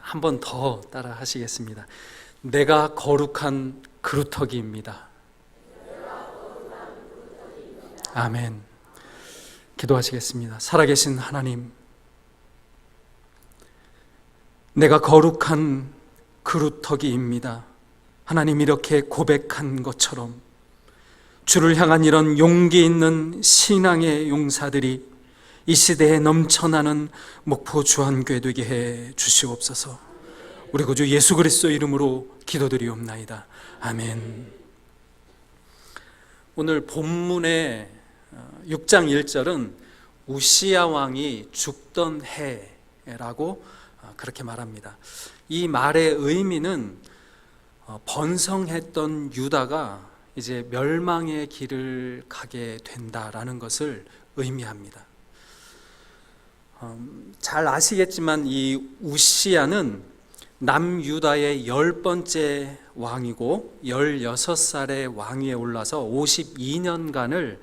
한 번 더 따라 하시겠습니다. 내가 거룩한 그루터기입니다. 아멘. 기도하시겠습니다. 살아계신 하나님, 내가 거룩한 그루터기입니다. 하나님 이렇게 고백한 것처럼 주를 향한 이런 용기 있는 신앙의 용사들이 이 시대에 넘쳐나는 목포 주한교회 되게 해 주시옵소서. 우리 구주 예수 그리스도 이름으로 기도드리옵나이다. 아멘. 오늘 본문의 6장 1절은 우시야 왕이 죽던 해라고 어, 그렇게 말합니다. 이 말의 의미는 어, 번성했던 유다가 이제 멸망의 길을 가게 된다라는 것을 의미합니다. 음, 잘 아시겠지만 이 우시야는 남유다의 열 번째 왕이고 16살의 왕위에 올라서 52년간을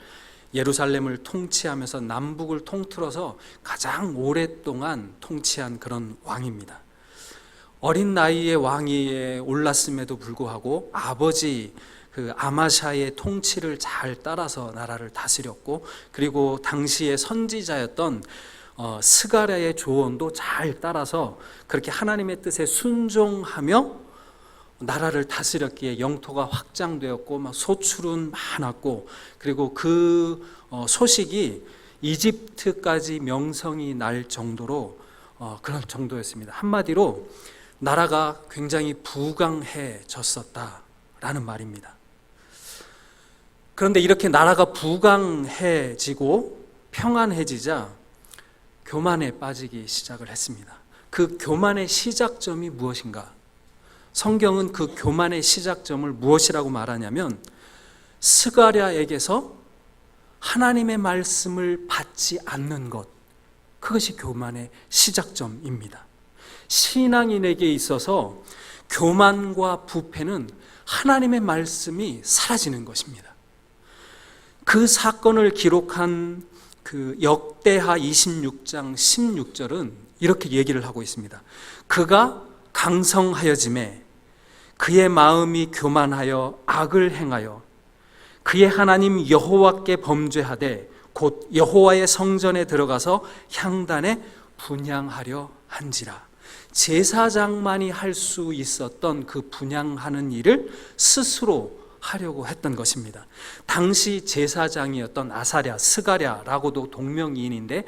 예루살렘을 통치하면서 남북을 통틀어서 가장 오랫동안 통치한 그런 왕입니다. 어린 나이에 왕위에 올랐음에도 불구하고 아버지 그 아마샤의 통치를 잘 따라서 나라를 다스렸고 그리고 당시의 선지자였던 어, 스가랴의 조언도 잘 따라서 그렇게 하나님의 뜻에 순종하며 나라를 다스렸기에 영토가 확장되었고 막 소출은 많았고 그리고 그 어, 소식이 이집트까지 명성이 날 정도로 어, 그런 정도였습니다. 한마디로 나라가 굉장히 부강해졌었다라는 말입니다. 그런데 이렇게 나라가 부강해지고 평안해지자 교만에 빠지기 시작을 했습니다. 그 교만의 시작점이 무엇인가? 성경은 그 교만의 시작점을 무엇이라고 말하냐면 스가랴에게서 하나님의 말씀을 받지 않는 것 그것이 교만의 시작점입니다. 신앙인에게 있어서 교만과 부패는 하나님의 말씀이 사라지는 것입니다. 그 사건을 기록한 그 역대하 26장 16절은 이렇게 얘기를 하고 있습니다. 그가 강성하여짐에 그의 마음이 교만하여 악을 행하여 그의 하나님 여호와께 범죄하되 곧 여호와의 성전에 들어가서 향단에 분양하려 한지라. 제사장만이 할 수 있었던 그 분양하는 일을 스스로 하려고 했던 것입니다. 당시 제사장이었던 아사랴, 스가랴라고도 동명이인인데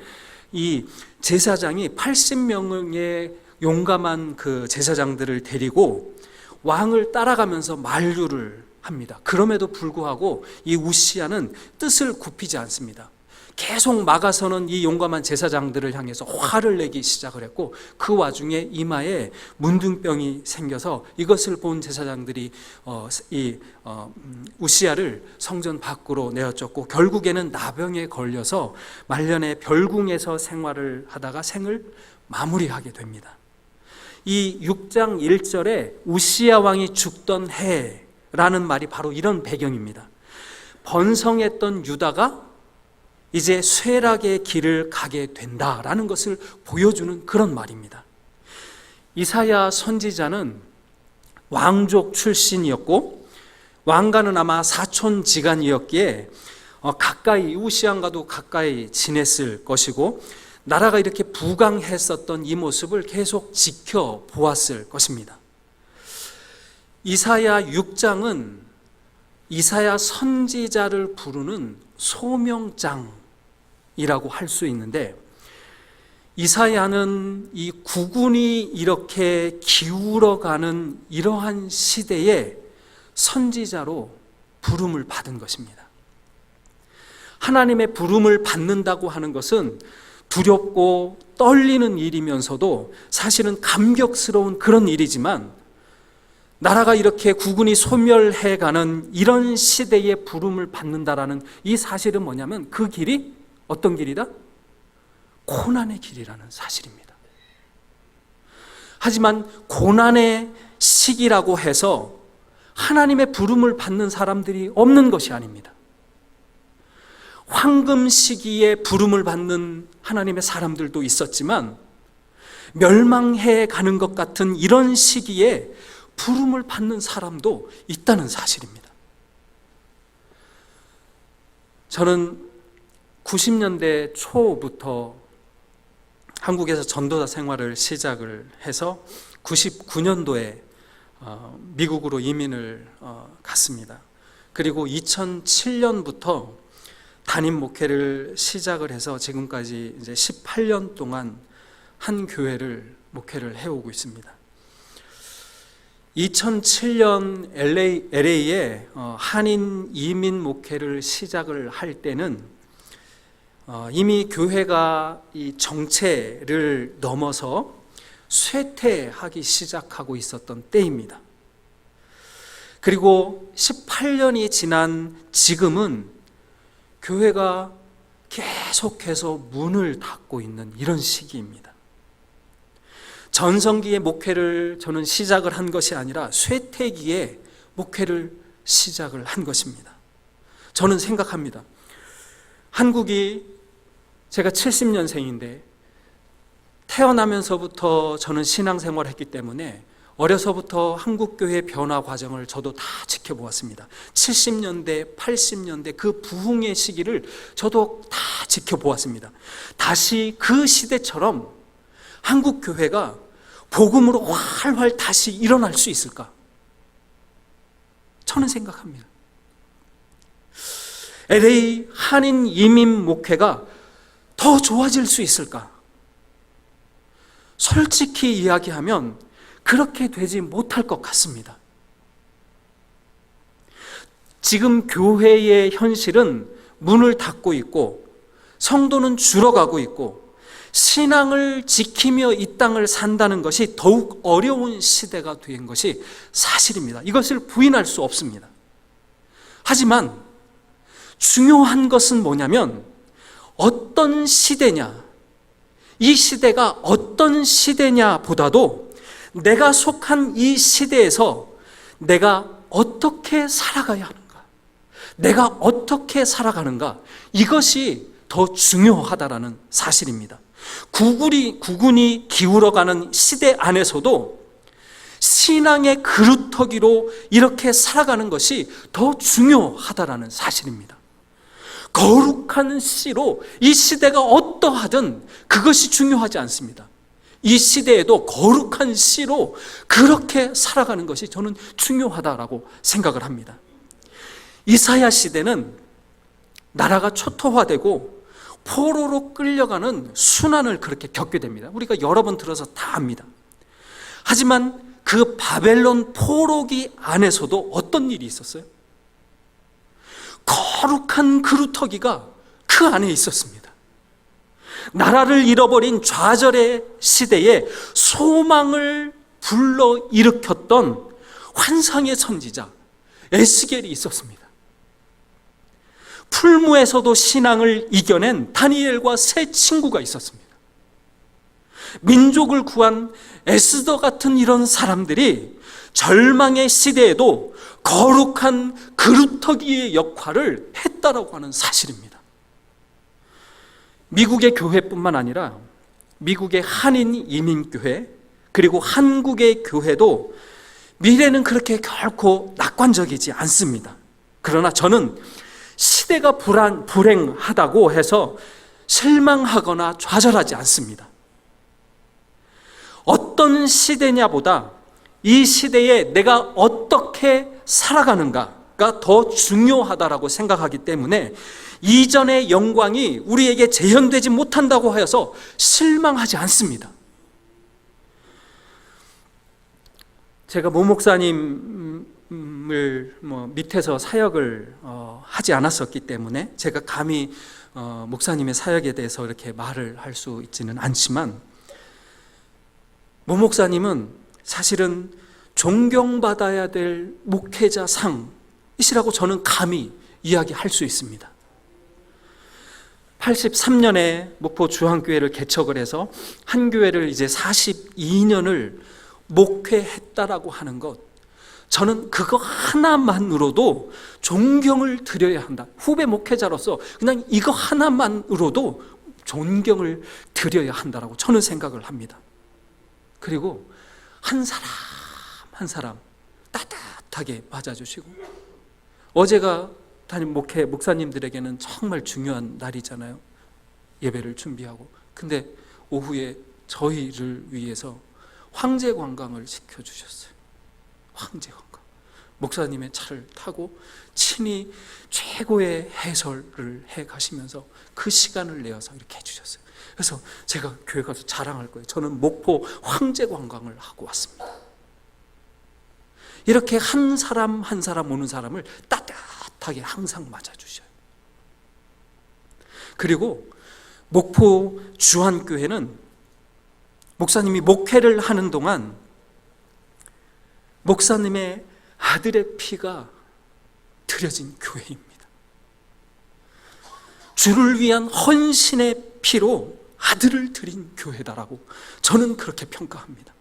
이 제사장이 80명의 용감한 그 제사장들을 데리고 왕을 따라가면서 만류를 합니다. 그럼에도 불구하고 이 우시아는 뜻을 굽히지 않습니다. 계속 막아서는 이 용감한 제사장들을 향해서 화를 내기 시작을 했고 그 와중에 이마에 문둥병이 생겨서 이것을 본 제사장들이 어, 이 어, 음, 우시아를 성전 밖으로 내어쫓고 결국에는 나병에 걸려서 말년에 별궁에서 생활을 하다가 생을 마무리하게 됩니다. 이 6장 1절에 우시아 왕이 죽던 해라는 말이 바로 이런 배경입니다. 번성했던 유다가 이제 쇠락의 길을 가게 된다라는 것을 보여주는 그런 말입니다. 이사야 선지자는 왕족 출신이었고 왕가는 아마 사촌 지간이었기에 어, 가까이 우시안과도 가까이 지냈을 것이고 나라가 이렇게 부강했었던 이 모습을 계속 지켜보았을 것입니다. 이사야 6장은 이사야 선지자를 부르는 소명장 이라고 할 수 있는데 이사야는 이 국군이 이렇게 기울어가는 이러한 시대에 선지자로 부름을 받은 것입니다. 하나님의 부름을 받는다고 하는 것은 두렵고 떨리는 일이면서도 사실은 감격스러운 그런 일이지만 나라가 이렇게 국군이 소멸해가는 이런 시대에 부름을 받는다라는 이 사실은 뭐냐면 그 길이 어떤 길이다? 고난의 길이라는 사실입니다. 하지만 고난의 시기라고 해서 하나님의 부름을 받는 사람들이 없는 것이 아닙니다. 황금 시기에 부름을 받는 하나님의 사람들도 있었지만 멸망해 가는 것 같은 이런 시기에 부름을 받는 사람도 있다는 사실입니다. 저는 90년대 초부터 한국에서 전도자 생활을 시작을 해서 99년도에 어, 미국으로 이민을 어, 갔습니다. 그리고 2007년부터 담임 목회를 시작을 해서 지금까지 이제 18년 동안 한 교회를 목회를 해오고 있습니다. 2007년 LA, LA에 어, 한인 이민 목회를 시작을 할 때는 어, 이미 교회가 이 정체를 넘어서 쇠퇴하기 시작하고 있었던 때입니다. 그리고 18년이 지난 지금은 교회가 계속해서 문을 닫고 있는 이런 시기입니다. 전성기의 목회를 저는 시작을 한 것이 아니라 쇠퇴기에 목회를 시작을 한 것입니다. 저는 생각합니다. 한국이 제가 70년생인데 태어나면서부터 저는 신앙생활을 했기 때문에 어려서부터 한국교회 변화 과정을 저도 다 지켜보았습니다. 70년대, 80년대 그 부흥의 시기를 저도 다 지켜보았습니다. 다시 그 시대처럼 한국교회가 복음으로 활활 다시 일어날 수 있을까? 저는 생각합니다. LA 한인 이민 목회가 더 좋아질 수 있을까? 솔직히 이야기하면 그렇게 되지 못할 것 같습니다. 지금 교회의 현실은 문을 닫고 있고 성도는 줄어가고 있고 신앙을 지키며 이 땅을 산다는 것이 더욱 어려운 시대가 된 것이 사실입니다. 이것을 부인할 수 없습니다. 하지만 중요한 것은 뭐냐면 어떤 시대냐, 이 시대가 어떤 시대냐 보다도 내가 속한 이 시대에서 내가 어떻게 살아가야 하는가, 내가 어떻게 살아가는가, 이것이 더 중요하다라는 사실입니다. 구군이, 구군이 기울어가는 시대 안에서도 신앙의 그루터기로 이렇게 살아가는 것이 더 중요하다라는 사실입니다. 거룩한 씨로 이 시대가 어떠하든 그것이 중요하지 않습니다. 이 시대에도 거룩한 씨로 그렇게 살아가는 것이 저는 중요하다라고 생각을 합니다. 이사야 시대는 나라가 초토화되고 포로로 끌려가는 순환을 그렇게 겪게 됩니다. 우리가 여러 번 들어서 다 압니다. 하지만 그 바벨론 포로기 안에서도 어떤 일이 있었어요? 거룩한 그루터기가 그 안에 있었습니다. 나라를 잃어버린 좌절의 시대에 소망을 불러 일으켰던 환상의 선지자 에스겔이 있었습니다. 풀무에서도 신앙을 이겨낸 다니엘과 세 친구가 있었습니다. 민족을 구한 에스더 같은 이런 사람들이 절망의 시대에도 거룩한 그루터기의 역할을 했다라고 하는 사실입니다. 미국의 교회뿐만 아니라 미국의 한인 이민교회 그리고 한국의 교회도 미래는 그렇게 결코 낙관적이지 않습니다. 그러나 저는 시대가 불안, 불행하다고 해서 실망하거나 좌절하지 않습니다. 어떤 시대냐보다 이 시대에 내가 어떻게 살아가는가가 더 중요하다라고 생각하기 때문에 이전의 영광이 우리에게 재현되지 못한다고 하여서 실망하지 않습니다. 제가 모 목사님을 뭐 밑에서 사역을 어, 하지 않았었기 때문에 제가 감히 어, 목사님의 사역에 대해서 이렇게 말을 할 수 있지는 않지만 모 목사님은 사실은 존경받아야 될 목회자 상이시라고 저는 감히 이야기할 수 있습니다. 83년에 목포 주한교회를 개척을 해서 한 교회를 이제 42년을 목회했다라고 하는 것 저는 그거 하나만으로도 존경을 드려야 한다. 후배 목회자로서 그냥 이거 하나만으로도 존경을 드려야 한다라고 저는 생각을 합니다. 그리고 한 사람 한 사람 따뜻하게 맞아주시고 어제가 담임 목회 목사님들에게는 정말 중요한 날이잖아요. 예배를 준비하고 근데 오후에 저희를 위해서 황제 관광을 시켜 주셨어요. 황제 관광. 목사님의 차를 타고 친히 최고의 해설을 해 가시면서 그 시간을 내어서 이렇게 해 주셨어요. 그래서 제가 교회 가서 자랑할 거예요. 저는 목포 황제 관광을 하고 왔습니다. 이렇게 한 사람 한 사람 오는 사람을 따뜻하게 항상 맞아 주셔요. 그리고 목포 주한교회는 목사님이 목회를 하는 동안 목사님의 아들의 피가 드려진 교회입니다. 주를 위한 헌신의 피로 아들을 드린 교회다라고 저는 그렇게 평가합니다.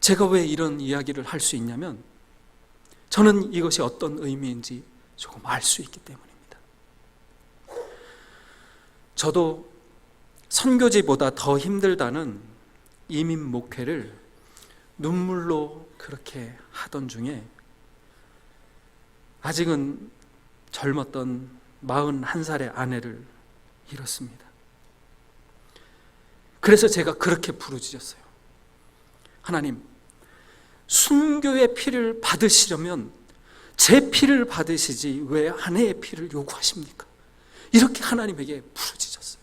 제가 왜 이런 이야기를 할 수 있냐면 저는 이것이 어떤 의미인지 조금 알 수 있기 때문입니다. 저도 선교지보다 더 힘들다는 이민 목회를 눈물로 그렇게 하던 중에 아직은 젊었던 41살의 아내를 잃었습니다. 그래서 제가 그렇게 부르짖었어요. 하나님, 순교의 피를 받으시려면 제 피를 받으시지 왜 아내의 피를 요구하십니까? 이렇게 하나님에게 부르짖었어요.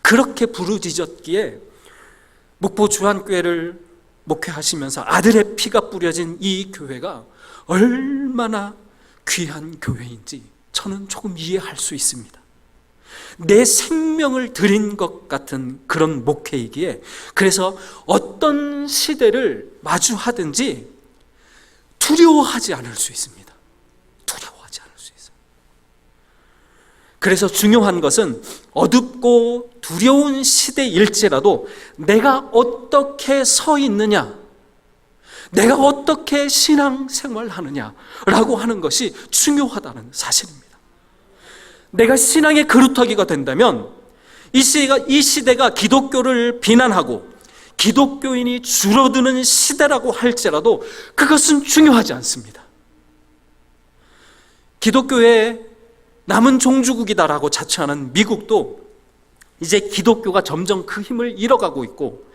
그렇게 부르짖었기에 목포 주한교회를 목회하시면서 아들의 피가 뿌려진 이 교회가 얼마나 귀한 교회인지 저는 조금 이해할 수 있습니다. 내 생명을 드린 것 같은 그런 목회이기에 그래서 어떤 시대를 마주하든지 두려워하지 않을 수 있습니다. 두려워하지 않을 수 있어요. 그래서 중요한 것은 어둡고 두려운 시대일지라도 내가 어떻게 서 있느냐, 내가 어떻게 신앙생활 하느냐라고 하는 것이 중요하다는 사실입니다. 내가 신앙의 그루터기가 된다면 이 시대가, 이 시대가 기독교를 비난하고 기독교인이 줄어드는 시대라고 할지라도 그것은 중요하지 않습니다. 기독교의 남은 종주국이다라고 자처하는 미국도 이제 기독교가 점점 그 힘을 잃어가고 있고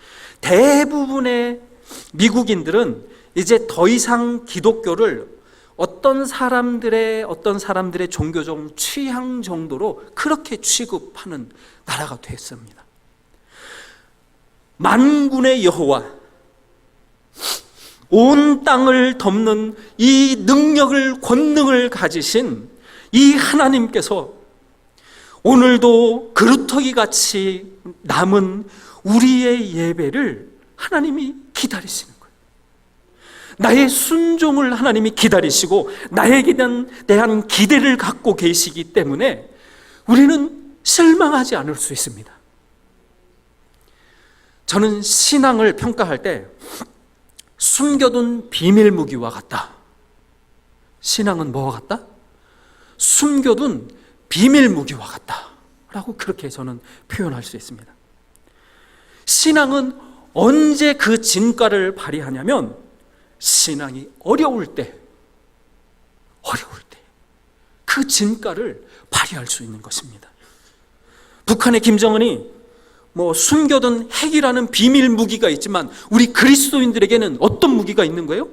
대부분의 미국인들은 이제 더 이상 기독교를 어떤 사람들의 어떤 사람들의 종교적 취향 정도로 그렇게 취급하는 나라가 됐습니다. 만군의 여호와 온 땅을 덮는 이 능력을 권능을 가지신 이 하나님께서 오늘도 그루터기 같이 남은 우리의 예배를 하나님이 기다리시는. 나의 순종을 하나님이 기다리시고 나에게 대한 기대를 갖고 계시기 때문에 우리는 실망하지 않을 수 있습니다. 저는 신앙을 평가할 때 숨겨둔 비밀 무기와 같다. 신앙은 뭐와 같다? 숨겨둔 비밀 무기와 같다. 라고 그렇게 저는 표현할 수 있습니다. 신앙은 언제 그 진가를 발휘하냐면 신앙이 어려울 때, 어려울 때, 그 진가를 발휘할 수 있는 것입니다. 북한의 김정은이 뭐 숨겨둔 핵이라는 비밀 무기가 있지만 우리 그리스도인들에게는 어떤 무기가 있는 거예요?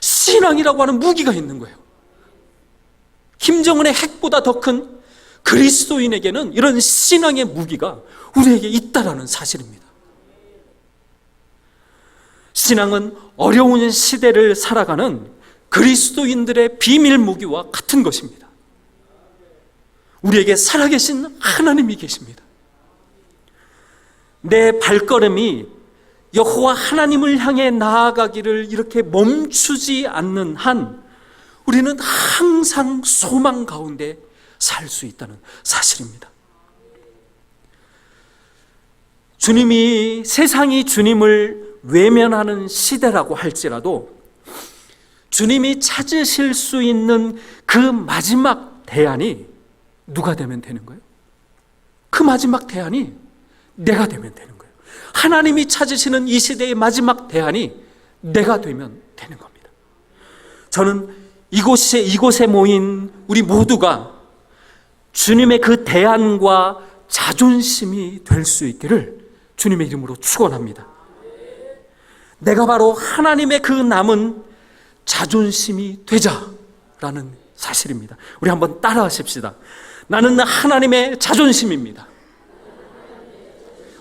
신앙이라고 하는 무기가 있는 거예요. 김정은의 핵보다 더 큰 그리스도인에게는 이런 신앙의 무기가 우리에게 있다라는 사실입니다. 신앙은 어려운 시대를 살아가는 그리스도인들의 비밀 무기와 같은 것입니다. 우리에게 살아계신 하나님이 계십니다. 내 발걸음이 여호와 하나님을 향해 나아가기를 이렇게 멈추지 않는 한 우리는 항상 소망 가운데 살 수 있다는 사실입니다. 주님이 세상이 주님을 외면하는 시대라고 할지라도 주님이 찾으실 수 있는 그 마지막 대안이 누가 되면 되는 거예요? 그 마지막 대안이 내가 되면 되는 거예요. 하나님이 찾으시는 이 시대의 마지막 대안이 내가 되면 되는 겁니다. 저는 이곳에 이곳에 모인 우리 모두가 주님의 그 대안과 자존심이 될 수 있기를 주님의 이름으로 축원합니다. 내가 바로 하나님의 그 남은 자존심이 되자라는 사실입니다. 우리 한번 따라 하십시다. 나는 하나님의 자존심입니다.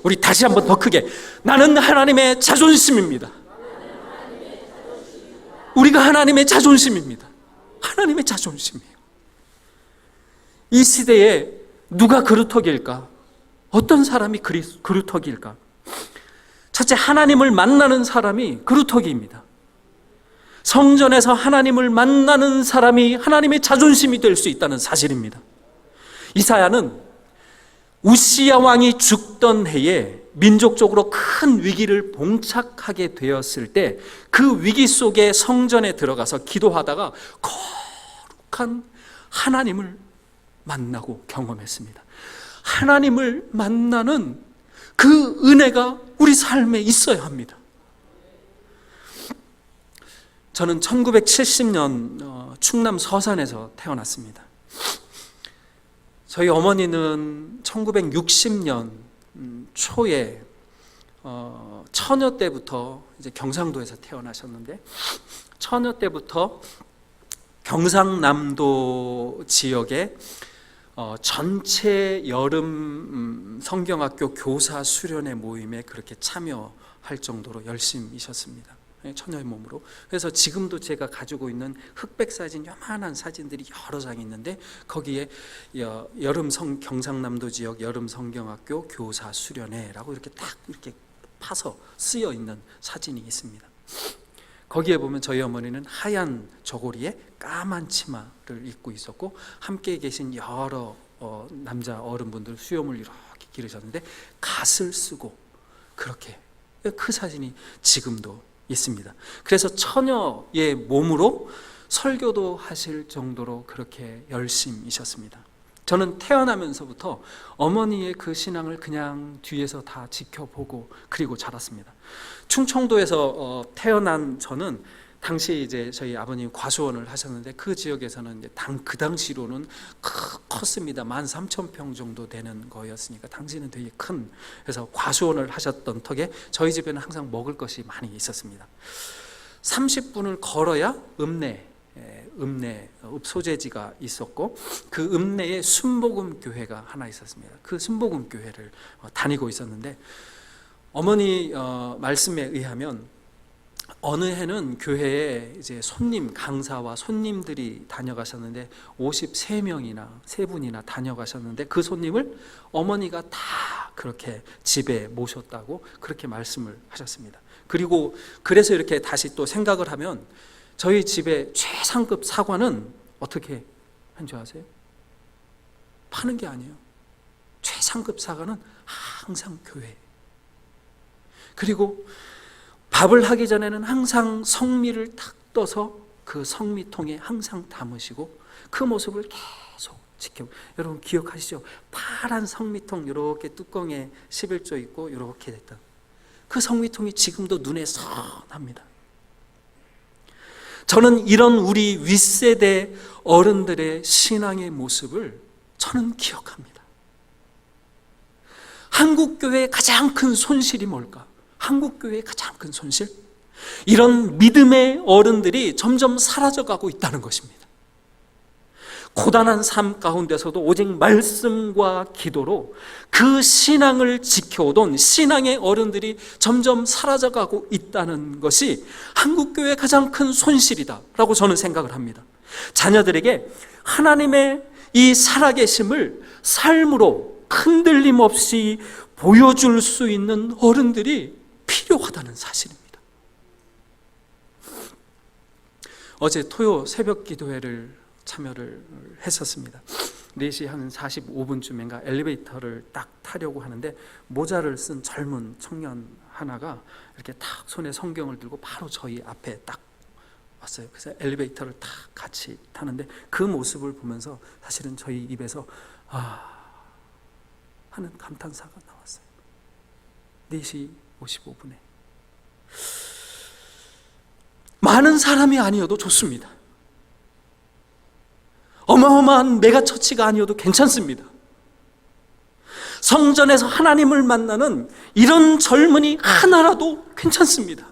우리 다시 한번 더 크게 나는 하나님의 자존심입니다. 우리가 하나님의 자존심입니다. 하나님의 자존심이에요. 이 시대에 누가 그루터기일까? 어떤 사람이 그루터기일까? 첫째, 하나님을 만나는 사람이 그루터기입니다. 성전에서 하나님을 만나는 사람이 하나님의 자존심이 될 수 있다는 사실입니다. 이사야는 우시야 왕이 죽던 해에 민족적으로 큰 위기를 봉착하게 되었을 때 그 위기 속에 성전에 들어가서 기도하다가 거룩한 하나님을 만나고 경험했습니다. 하나님을 만나는 그 은혜가 우리 삶에 있어야 합니다. 저는 1970년 어, 충남 서산에서 태어났습니다. 저희 어머니는 1960년 음, 초에 어, 처녀 때부터 이제 경상도에서 태어나셨는데 처녀 때부터 경상남도 지역에 어, 전체 여름 음, 성경학교 교사 수련회 모임에 그렇게 참여할 정도로 열심히셨습니다. 예, 처녀의 몸으로. 그래서 지금도 제가 가지고 있는 흑백 사진 요만한 사진들이 여러 장 있는데 거기에 여, 여름 성 경상남도 지역 여름 성경학교 교사 수련회라고 이렇게 딱 이렇게 파서 쓰여 있는 사진이 있습니다. 거기에 보면 저희 어머니는 하얀 저고리에 까만 치마를 입고 있었고 함께 계신 여러 어, 남자 어른분들 수염을 이렇게 기르셨는데 갓을 쓰고 그렇게 그 사진이 지금도 있습니다. 그래서 처녀의 몸으로 설교도 하실 정도로 그렇게 열심이셨습니다. 저는 태어나면서부터 어머니의 그 신앙을 그냥 뒤에서 다 지켜보고 그리고 자랐습니다. 충청도에서 어, 태어난 저는 당시 이제 저희 아버님 과수원을 하셨는데 그 지역에서는 이제 당, 그 당시로는 크, 컸습니다. 만 삼천 평 정도 되는 거였으니까 당시는 되게 큰 그래서 과수원을 하셨던 턱에 저희 집에는 항상 먹을 것이 많이 있었습니다. 30분을 걸어야 읍내 에, 읍내 어, 읍소재지가 있었고 그 읍내에 순복음 교회가 하나 있었습니다. 그 순복음 교회를 어, 다니고 있었는데 어머니 어, 말씀에 의하면 어느 해는 교회에 이제 손님 강사와 손님들이 다녀가셨는데 53명이나 세 분이나 다녀가셨는데 그 손님을 어머니가 다 그렇게 집에 모셨다고 그렇게 말씀을 하셨습니다. 그리고 그래서 이렇게 다시 또 생각을 하면 저희 집의 최상급 사과는 어떻게 한 줄 아세요? 파는 게 아니에요. 최상급 사과는 항상 교회. 그리고 밥을 하기 전에는 항상 성미를 탁 떠서 그 성미통에 항상 담으시고 그 모습을 계속 지켜. 여러분 기억하시죠? 파란 성미통 이렇게 뚜껑에 11조 있고 이렇게 됐던 그 성미통이 지금도 눈에 선합니다. 저는 이런 우리 윗세대 어른들의 신앙의 모습을 저는 기억합니다. 한국 교회의 가장 큰 손실이 뭘까? 한국 교회의 가장 큰 손실? 이런 믿음의 어른들이 점점 사라져가고 있다는 것입니다. 고단한 삶 가운데서도 오직 말씀과 기도로 그 신앙을 지켜오던 신앙의 어른들이 점점 사라져가고 있다는 것이 한국교회의 가장 큰 손실이다라고 저는 생각을 합니다. 자녀들에게 하나님의 이 살아계심을 삶으로 흔들림 없이 보여줄 수 있는 어른들이 필요하다는 사실입니다. 어제 토요 새벽 기도회를 참여를 했었습니다. 4시 한 45분쯤인가 엘리베이터를 딱 타려고 하는데 모자를 쓴 젊은 청년 하나가 이렇게 탁 손에 성경을 들고 바로 저희 앞에 딱 왔어요. 그래서 엘리베이터를 탁 같이 타는데 그 모습을 보면서 사실은 저희 입에서 아 하는 감탄사가 나왔어요. 4시 55분에. 많은 사람이 아니어도 좋습니다. 어마어마한 메가처치가 아니어도 괜찮습니다. 성전에서 하나님을 만나는 이런 젊은이 하나라도 괜찮습니다.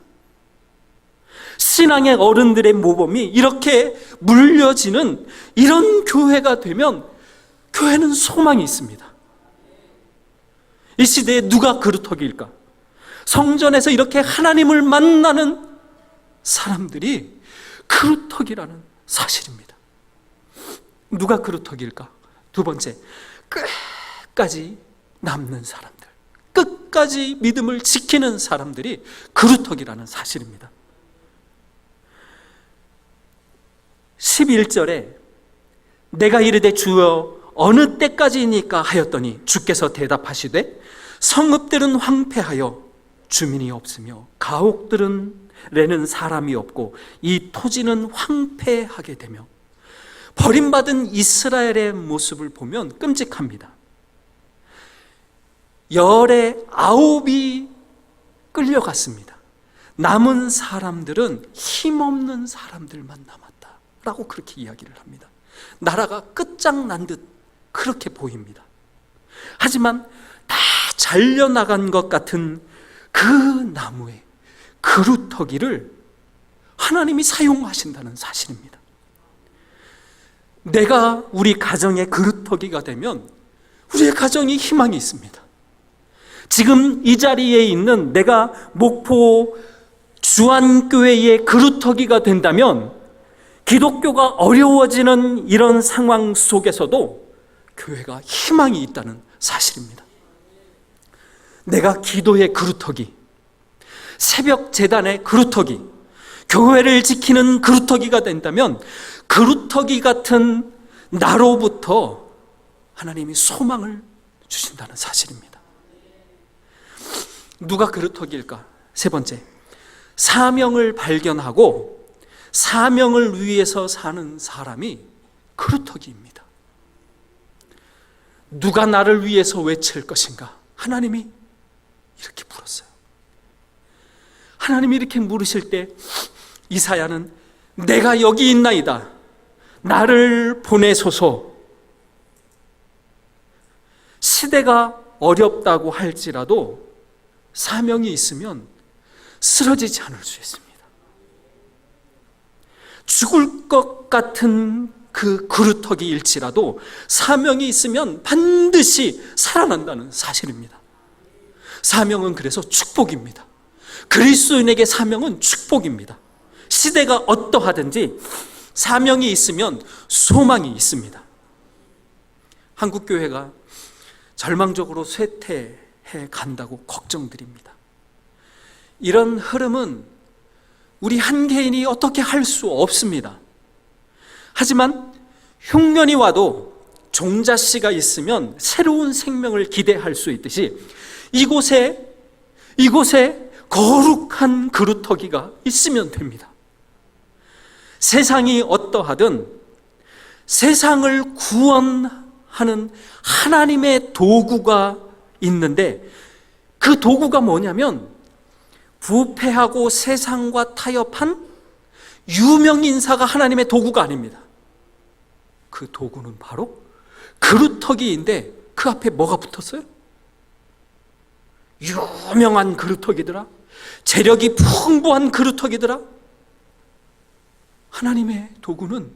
신앙의 어른들의 모범이 이렇게 물려지는 이런 교회가 되면 교회는 소망이 있습니다. 이 시대에 누가 그루터기일까? 성전에서 이렇게 하나님을 만나는 사람들이 그루터기라는 사실입니다. 누가 그루터기일까? 두 번째, 끝까지 남는 사람들, 끝까지 믿음을 지키는 사람들이 그루터기라는 사실입니다. 11절에 내가 이르되 주여 어느 때까지니까 하였더니 주께서 대답하시되 성읍들은 황폐하여 주민이 없으며 가옥들은 내는 사람이 없고 이 토지는 황폐하게 되며 버림받은 이스라엘의 모습을 보면 끔찍합니다. 열의 아홉이 끌려갔습니다. 남은 사람들은 힘없는 사람들만 남았다 라고 그렇게 이야기를 합니다. 나라가 끝장난 듯 그렇게 보입니다. 하지만 다 잘려나간 것 같은 그 나무의 그루터기를 하나님이 사용하신다는 사실입니다. 내가 우리 가정의 그루터기가 되면 우리의 가정이 희망이 있습니다. 지금 이 자리에 있는 내가 목포 주안교회의 그루터기가 된다면 기독교가 어려워지는 이런 상황 속에서도 교회가 희망이 있다는 사실입니다. 내가 기도의 그루터기, 새벽 재단의 그루터기, 교회를 지키는 그루터기가 된다면 그루터기 같은 나로부터 하나님이 소망을 주신다는 사실입니다. 누가 그루터기일까? 세 번째, 사명을 발견하고 사명을 위해서 사는 사람이 그루터기입니다. 누가 나를 위해서 외칠 것인가? 하나님이 이렇게 물었어요. 하나님이 이렇게 물으실 때 이사야는 내가 여기 있나이다. 나를 보내소서. 시대가 어렵다고 할지라도 사명이 있으면 쓰러지지 않을 수 있습니다. 죽을 것 같은 그 그루터기일지라도 사명이 있으면 반드시 살아난다는 사실입니다. 사명은 그래서 축복입니다. 그리스도인에게 사명은 축복입니다. 시대가 어떠하든지 사명이 있으면 소망이 있습니다. 한국 교회가 절망적으로 쇠퇴해 간다고 걱정드립니다. 이런 흐름은 우리 한 개인이 어떻게 할 수 없습니다. 하지만 흉년이 와도 종자씨가 있으면 새로운 생명을 기대할 수 있듯이 이곳에 이곳에 거룩한 그루터기가 있으면 됩니다. 세상이 어떠하든 세상을 구원하는 하나님의 도구가 있는데 그 도구가 뭐냐면 부패하고 세상과 타협한 유명 인사가 하나님의 도구가 아닙니다. 그 도구는 바로 그루터기인데 그 앞에 뭐가 붙었어요? 유명한 그루터기더라. 재력이 풍부한 그루터기더라. 하나님의 도구는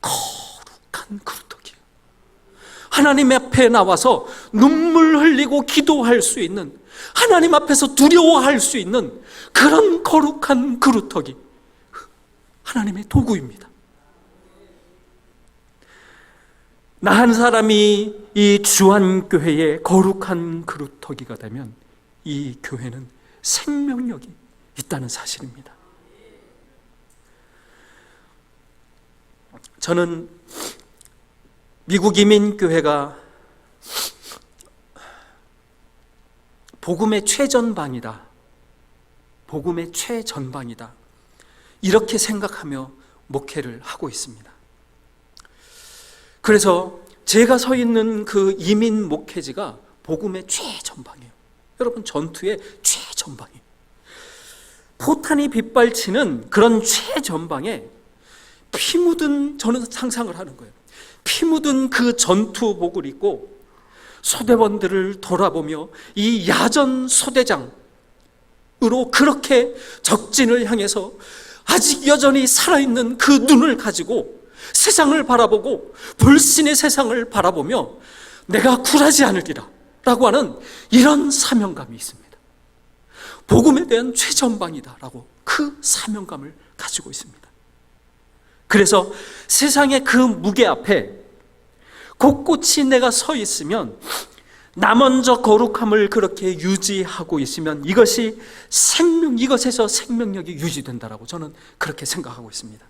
거룩한 그루터기예요. 하나님 앞에 나와서 눈물 흘리고 기도할 수 있는 하나님 앞에서 두려워할 수 있는 그런 거룩한 그루터기. 하나님의 도구입니다. 나 한 사람이 이 주한교회의 거룩한 그루터기가 되면 이 교회는 생명력이 있다는 사실입니다. 저는 미국 이민교회가 복음의 최전방이다. 복음의 최전방이다. 이렇게 생각하며 목회를 하고 있습니다. 그래서 제가 서 있는 그 이민 목회지가 복음의 최전방이에요. 여러분 전투의 최전방이에요. 포탄이 빗발치는 그런 최전방에 피 묻은 저는 상상을 하는 거예요. 피 묻은 그 전투복을 입고 소대원들을 돌아보며 이 야전 소대장으로 그렇게 적진을 향해서 아직 여전히 살아있는 그 눈을 가지고 세상을 바라보고 불신의 세상을 바라보며 내가 굴하지 않으리라 라고 하는 이런 사명감이 있습니다. 복음에 대한 최전방이다라고 그 사명감을 가지고 있습니다. 그래서 세상의 그 무게 앞에 곳곳이 내가 서 있으면 나 먼저 거룩함을 그렇게 유지하고 있으면 이것이 생명 이것에서 생명력이 유지된다라고 저는 그렇게 생각하고 있습니다.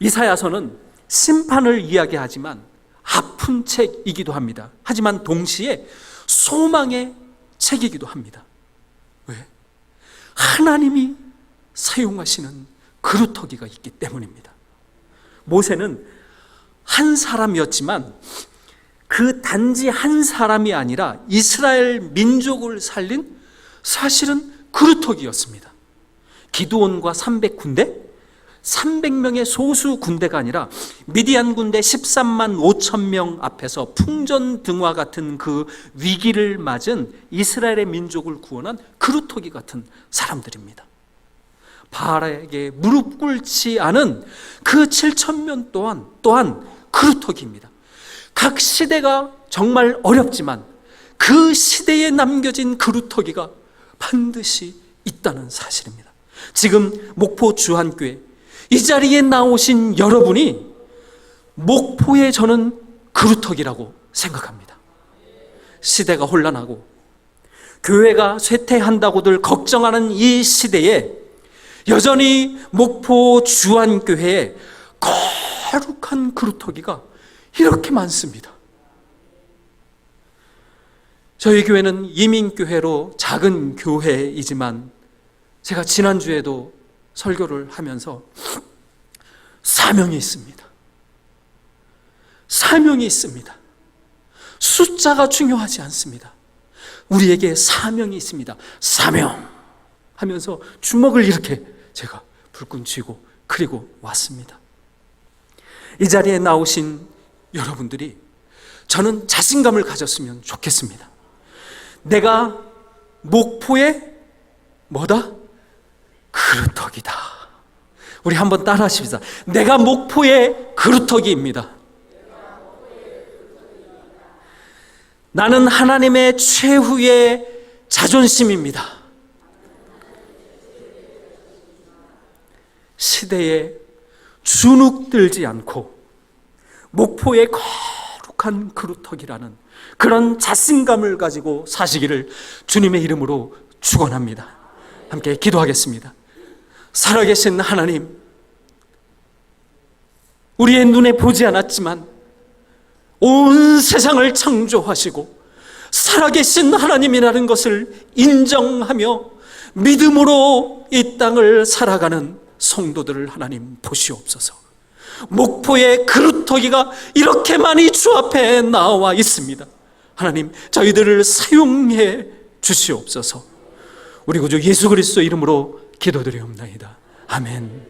이사야서는 심판을 이야기하지만 아픈 책이기도 합니다. 하지만 동시에 소망의 책이기도 합니다. 왜? 하나님이 사용하시는 그루터기가 있기 때문입니다. 모세는 한 사람이었지만 그 단지 한 사람이 아니라 이스라엘 민족을 살린 사실은 그루터기였습니다. 기드온과 300군대, 300명의 소수 군대가 아니라 미디안 군대 13만 5천 명 앞에서 풍전 등화 같은 그 위기를 맞은 이스라엘의 민족을 구원한 그루터기 같은 사람들입니다. 바알에게 무릎 꿇지 않은 그 7천 명 또한 또한 그루터기입니다. 각 시대가 정말 어렵지만 그 시대에 남겨진 그루터기가 반드시 있다는 사실입니다. 지금 목포 주한교회 이 자리에 나오신 여러분이 목포의 저는 그루터기라고 생각합니다. 시대가 혼란하고 교회가 쇠퇴한다고들 걱정하는 이 시대에 여전히 목포 주한교회에 거룩한 그루터기가 이렇게 많습니다. 저희 교회는 이민교회로 작은 교회이지만 제가 지난주에도 설교를 하면서 사명이 있습니다. 사명이 있습니다. 숫자가 중요하지 않습니다. 우리에게 사명이 있습니다. 사명 하면서 주먹을 이렇게 제가 불끈 쥐고 그리고 왔습니다. 이 자리에 나오신 여러분들이 저는 자신감을 가졌으면 좋겠습니다. 내가 목포의 뭐다? 그루터기다. 우리 한번 따라 하십시다. 내가 목포의 그루터기입니다. 나는 하나님의 최후의 자존심입니다. 시대에 주눅들지 않고 목포의 거룩한 그루터기라는 그런 자신감을 가지고 사시기를 주님의 이름으로 축원합니다. 함께 기도하겠습니다. 살아계신 하나님, 우리의 눈에 보지 않았지만 온 세상을 창조하시고 살아계신 하나님이라는 것을 인정하며 믿음으로 이 땅을 살아가는 성도들을 하나님 보시옵소서. 목포의 그루터기가 이렇게 많이 주 앞에 나와 있습니다. 하나님, 저희들을 사용해 주시옵소서. 우리 구주 예수 그리스도 이름으로 기도드리옵나이다. 아멘.